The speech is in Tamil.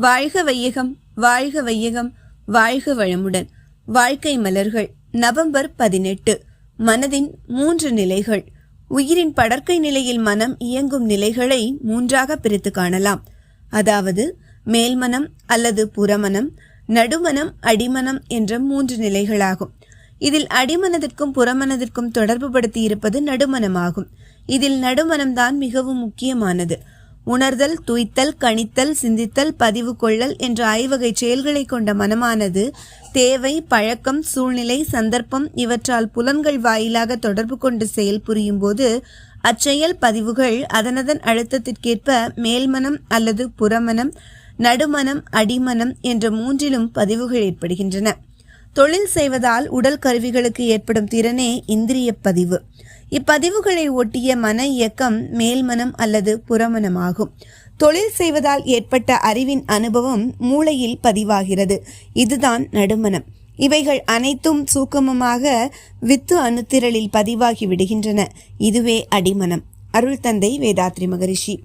வாழ்க வையகம் வாழ்க வையகம் வாழ்க வளமுடன். வாழ்க்கை மலர்கள் நவம்பர் பதினெட்டு. மனதின் மூன்று நிலைகள். உயிரின் படற்கை நிலையில் மனம் இயங்கும் நிலைகளை மூன்றாக பிரித்து காணலாம். அதாவது மேல்மனம் அல்லது புறமனம் நடுமனம் அடிமனம் என்ற மூன்று நிலைகளாகும். இதில் அடிமனதிற்கும் புறமனதிற்கும் தொடர்பு படுத்தி இருப்பது நடுமனமாகும். இதில் நடுமனம்தான் மிகவும் முக்கியமானது. உணர்தல் துய்த்தல் கணித்தல் சிந்தித்தல் பதிவு கொள்ளல் என்ற ஐவகை செயல்களை கொண்ட மனமானது தேவை பழக்கம் சூழ்நிலை சந்தர்ப்பம் இவற்றால் புலன்கள் வாயிலாக தொடர்பு கொண்டு செயல் புரியும் போது அச்செயல் பதிவுகள் அதனதன் அழுத்தத்திற்கேற்ப மேல்மனம் அல்லது புறமனம் நடுமனம் அடிமனம் என்ற மூன்றிலும் பதிவுகள் ஏற்படுகின்றன. தொழில் செய்வதால் உடல் கருவிகளுக்கு ஏற்படும் திறனே இந்திரிய பதிவு. இப்பதிவுகளை ஒட்டிய மன இயக்கம் மேல்மனம் அல்லது புறமனமாகும். தொழில் செய்வதால் ஏற்பட்ட அறிவின் அனுபவம் மூளையில் பதிவாகிறது. இதுதான் நடுமனம். இவைகள் அனைத்தும் சூக்கமமாக வித்து அணுத்திரளில் பதிவாகி விடுகின்றன. இதுவே அடிமனம். அருள் தந்தை வேதாத்ரி மகரிஷி.